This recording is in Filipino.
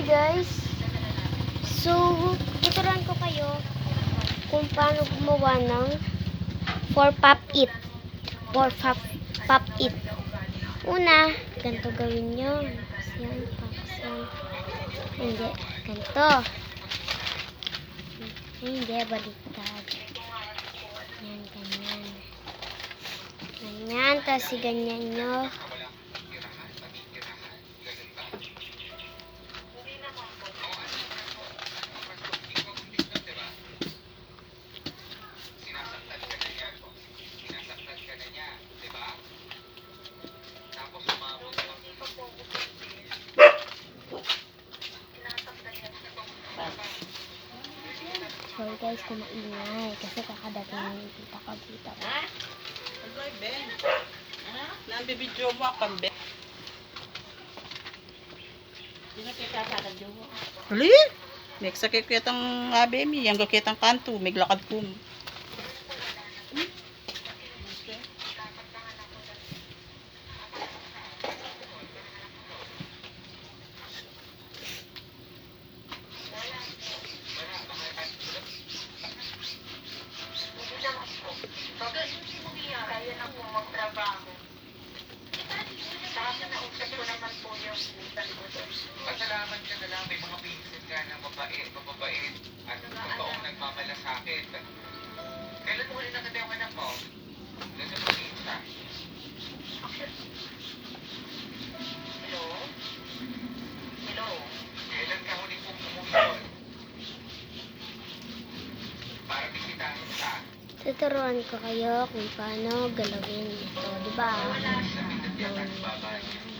Hi guys! So, tuturuan ko kayo kung paano gumawa ng for pop it. For pop, pop it. Una, ganito gawin nyo. Yan, tapos yan. Hindi, ganito. Hindi, baliktad. Yan, ganyan. Ganyan, tapos ganyan nyo. Sorry guys kung maingay kasi kakadating ng tita ko dito. Agoy, Ben. Ha? Nabibidyo mo akong Ben. Hali? May sakit kitang abe mi, yang kitang kanto, may lakad kum. Pasalamat ka na lang, may mga pinsan ka na mabait, mababait, at totoong nagmamalasakit. Kailan mo nakita yung anak mo? Ganun mo pinsan. Hello? Hello? Kailan ka huli pong umuwi doon? Para bisitahin ka. Tuturuan ko kayo kung paano galawin ito, di ba? Sabi na tiyak at